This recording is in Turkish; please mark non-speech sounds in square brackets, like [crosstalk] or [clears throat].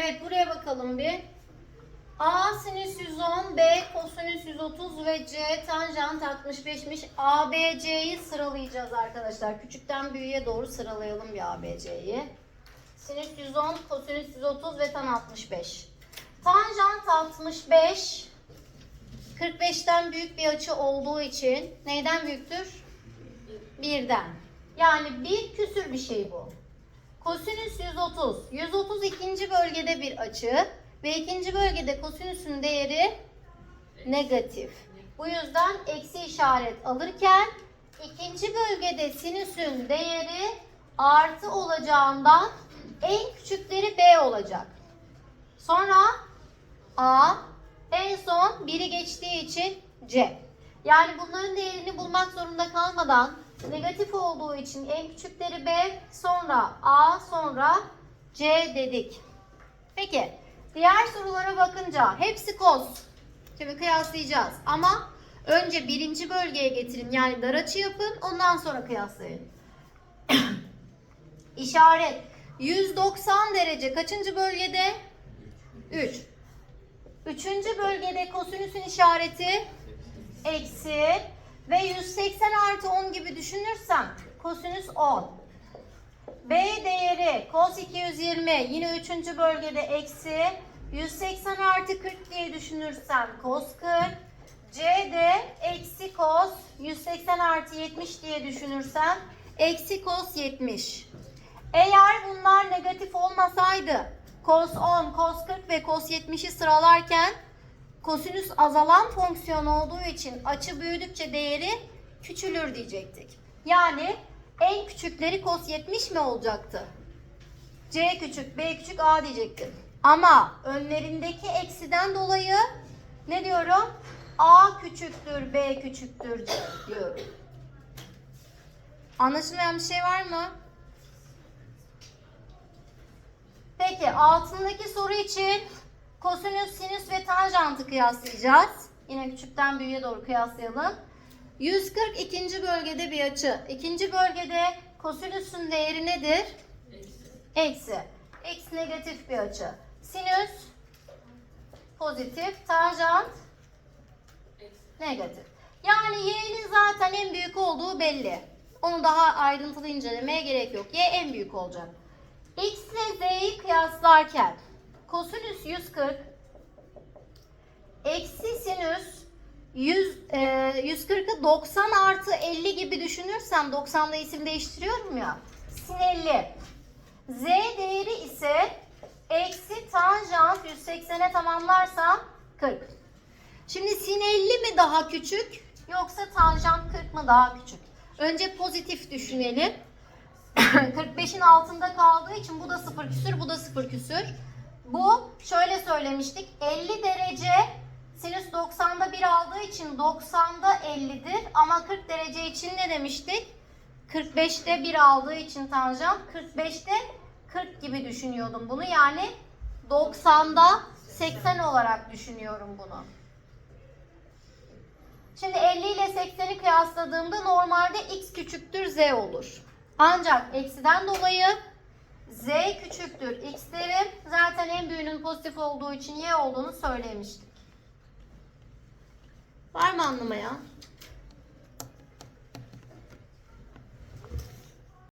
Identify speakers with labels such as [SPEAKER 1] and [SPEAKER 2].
[SPEAKER 1] Evet buraya bakalım bir. A sinüs 110, B kosinüs 130 ve C tanjant 65'miş. A, B, C'yi sıralayacağız arkadaşlar. Küçükten büyüğe doğru sıralayalım bir A, B, C'yi. Sinüs 110, kosinüs 130 ve tan 65. Tanjant 65, 45'ten büyük bir açı olduğu için neyden büyüktür? Birden. Yani bir küsür bir şey bu. Kosinüs 130. 130 ikinci bölgede bir açı ve ikinci bölgede kosinüsün değeri negatif. Bu yüzden eksi işaret alırken ikinci bölgede sinüsün değeri artı olacağından en küçükleri B olacak. Sonra A en son biri geçtiği için C. Yani bunların değerini bulmak zorunda kalmadan negatif olduğu için en küçükleri B, sonra A, sonra C dedik. Peki diğer sorulara bakınca hepsi kos. Şimdi kıyaslayacağız ama önce birinci bölgeye getirin yani dar açı yapın ondan sonra kıyaslayın. [coughs] İşaret 190 derece kaçıncı bölgede? 3. Üçüncü bölgede kosinüsün işareti eksi ve 180 artı 10 gibi düşünürsem kosinüs 10. B değeri cos 220 yine üçüncü bölgede eksi 180 artı 40 diye düşünürsem cos 40. C de eksi cos 180 artı 70 diye düşünürsem eksi cos 70. Eğer bunlar negatif olmasaydı cos 10, cos 40 ve cos 70'i sıralarken kosinüs azalan fonksiyon olduğu için açı büyüdükçe değeri küçülür diyecektik. Yani en küçükleri cos 70 mi olacaktı? C küçük, B küçük, A diyecektim. Ama önlerindeki eksiden dolayı ne diyorum? A küçüktür, B küçüktür diyorum. Anlaşılmayan bir şey var mı? Peki altındaki soru için kosinüs, sinüs ve tanjantı kıyaslayacağız. Yine küçükten büyüğe doğru kıyaslayalım. 140 ikinci bölgede bir açı. İkinci bölgede kosinüsün değeri nedir? Eksi. Eksi negatif bir açı. Sinüs pozitif, tanjant negatif. Yani y'nin zaten en büyük olduğu belli. Onu daha ayrıntılı incelemeye gerek yok. Y en büyük olacak. X ile Z'yi kıyaslarken kosinüs 140 eksi sinüs 100, e, 140'ı 90 artı 50 gibi düşünürsem 90'da isim değiştiriyorum ya. Sin 50. Z değeri ise eksi tanjant 180'e tamamlarsam 40. Şimdi sin 50 mi daha küçük yoksa tanjant 40 mı daha küçük? Önce pozitif düşünelim. [clears throat] 45'in altında kaldığı için bu da 0 küsür, bu da 0 küsür. Bu şöyle söylemiştik. 50 derece sinüs 90'da 1 aldığı için 90'da 50'dir. Ama 40 derece için ne demiştik? 45'te 1 aldığı için tanjant 45'te 40 gibi düşünüyordum bunu. Yani 90'da 80 olarak düşünüyorum bunu. Şimdi 50 ile 80'i kıyasladığımda normalde x küçüktür z olur. Ancak eksiden dolayı z küçüktür x derim. Zaten en büyüğünün pozitif olduğu için y olduğunu söylemiştik. Var mı anlamayan?